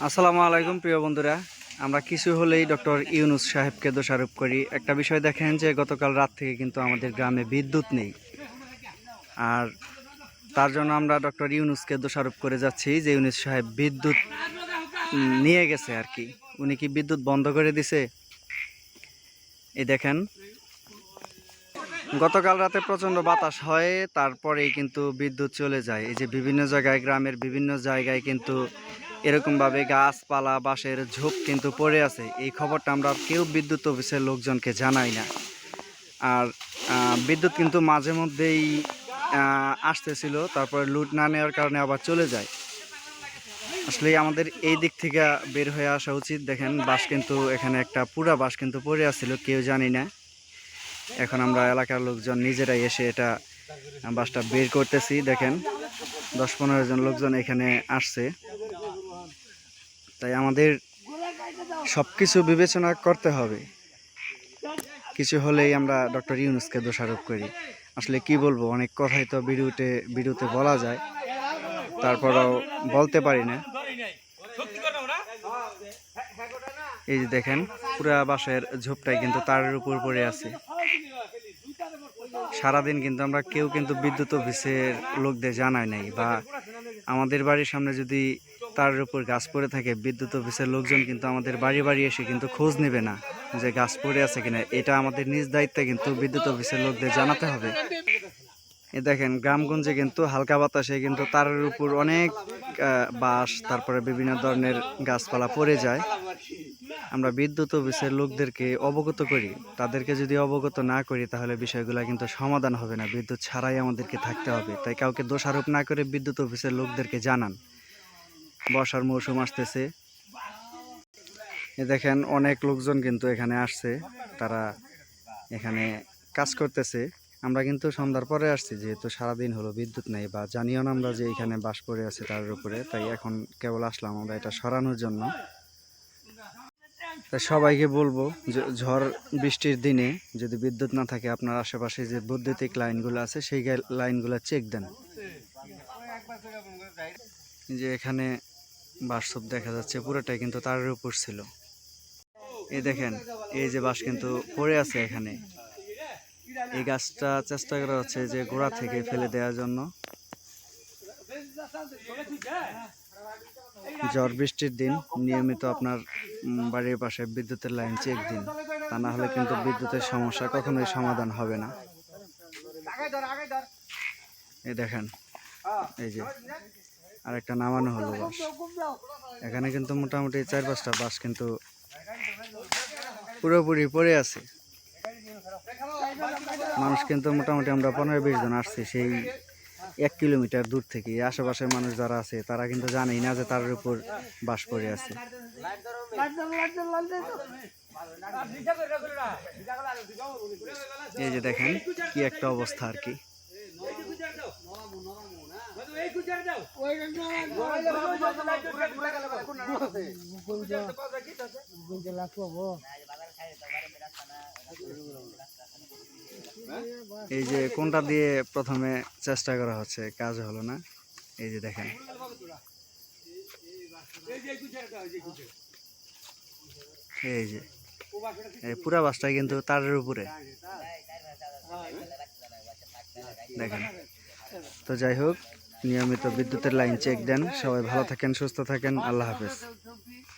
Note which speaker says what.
Speaker 1: আসসালামু আলাইকুম, প্রিয় বন্ধুরা। আমরা কিছু হলেই ডক্টর ইউনুস সাহেবকে দোষারোপ করি। একটা বিষয় দেখেন যে, গতকাল রাত থেকে কিন্তু আমাদের গ্রামে বিদ্যুৎ নেই। আর তার জন্য আমরা ডক্টর ইউনুসকে দোষারোপ করে যাচ্ছি যে, ইউনুস সাহেব বিদ্যুৎ নিয়ে গেছে আর কি। উনি কি বিদ্যুৎ বন্ধ করে দিছে? এই দেখেন। গতকাল রাতে প্রচণ্ড বাতাস হয়, তারপরেই কিন্তু বিদ্যুৎ চলে যায়। এই যে বিভিন্ন জায়গায়, গ্রামের বিভিন্ন জায়গায় কিন্তু এরকমভাবে গাছপালা, বাঁশের ঝোপ কিন্তু পড়ে আছে। এই খবরটা আমরা কেউ বিদ্যুৎ অফিসের লোকজনকে জানাই না। আর বিদ্যুৎ কিন্তু মাঝে মধ্যেই আসতেছিল, তারপরে লুট না নেওয়ার কারণে আবার চলে যায়। আসলে আমাদের এই দিক থেকে বের হয়ে আসা উচিত। দেখেন বাস কিন্তু এখানে একটা পুরা বাস কিন্তু পড়ে আসছিল কেউ জানি না। এখন আমরা এলাকার লোকজন নিজেরাই এসে এটা বাসটা বের করতেছি। দেখেন, দশ পনেরো জন লোকজন এখানে আসছে। তাই আমাদের সব কিছু বিবেচনা করতে হবে। কিছু হলেই আমরা ডক্টর ইউনুসকে দোষারোপ করি। আসলে কি বলব, অনেক কথাই তো ভিডিওতে ভিডিওতে বলা যায়। তারপরেও বলতে পারি না। এই যে দেখেন, পুরা বাঁশের ঝোপটাই কিন্তু তারের উপর পড়ে আছে। সারাদিন কিন্তু আমরা কেউ কিন্তু বিদ্যুৎ অফিসের লোকদের জানাই নাই বা আমাদের বাড়ির সামনে যদি তার উপর গাছ পড়ে থাকে, বিদ্যুৎ অফিসের লোকজন কিন্তু আমাদের বাড়ি বাড়ি এসে কিন্তু খোঁজ নেবে না যে গাছ পড়ে আছে কিনা। এটা আমাদের নিজ দায়িত্বে কিন্তু বিদ্যুৎ অফিসের লোকদের জানাতে হবে। এ দেখেন, গ্রামগঞ্জে কিন্তু হালকা বাতাসে কিন্তু তারের উপর অনেক বাঁশ, তারপরে বিভিন্ন ধরনের গাছপালা পড়ে যায়। আমরা বিদ্যুৎ অফিসের লোকদেরকে অবগত করি। তাদেরকে যদি অবগত না করি, তাহলে বিষয়গুলো কিন্তু সমাধান হবে না। বিদ্যুৎ ছাড়াই আমাদেরকে থাকতে হবে। তাই কাউকে দোষারোপ না করে বিদ্যুৎ অফিসের লোকদেরকে জানান। বর্ষার মৌসুম আসতেছে। দেখেন, অনেক লোকজন কিন্তু এখানে আসছে। তারা এখানে কাজ করতেছে। আমরা কিন্তু সন্ধ্যার পরে আসছি, যেহেতু সারাদিন হলো বিদ্যুৎ নেই বা জানিও না আমরা যে এখানে বাস পড়ে আছে তার উপরে, তাই এখন কেবল আসলাম আমরা এটা সরানোর জন্য। তাই সবাইকে বলব, যে ঝড় বৃষ্টির দিনে যদি বিদ্যুৎ না থাকে আপনার আশেপাশে যে বৈদ্যুতিক লাইনগুলো আছে, সেই লাইনগুলো চেক দেন। যে এখানে বাসসব দেখা যাচ্ছে, পুরোটাই কিন্তু তারের উপর ছিল। এই দেখেন, এই যে বাস কিন্তু পড়ে আছে এখানে। এই গাছটা চেষ্টা করা হচ্ছে যে গোড়া থেকে ফেলে দেওয়ার জন্য। ঝড় বৃষ্টির দিন, নিয়মিত আপনার বাড়ির পাশে বিদ্যুতের লাইন চেক দিন। তা না হলে কিন্তু বিদ্যুতের সমস্যা কখনোই সমাধান হবে না। এই দেখেন, এই যে আরেকটা নামানো হলো বাস। এখানে কিন্তু মোটামুটি চার পাঁচটা বাস কিন্তু পুরোপুরি পড়ে আছে। মানুষ কিন্তু মোটামুটি আমরা পনেরো বিশ জন আসছি, সেই এক কিলোমিটার দূর থেকে। আশেপাশের মানুষ যারা আছে, তারা কিন্তু জানেই না যে তার উপর বাস পড়ে আছে। এই যে দেখেন কি একটা অবস্থা আর কি। এই যে কোনটা দিয়ে প্রথমে চেষ্টা করা হচ্ছে, কাজ হলো না? এই যে দেখেন। এই যে, এই পুরা বাসটাই কিন্তু তারের উপরে। দেখেন। তো যাই হোক নিয়মিত বিদ্যুতের লাইন চেক দেন। সবাই ভালো থাকেন সুস্থ থাকেন। আল্লাহ হাফেজ।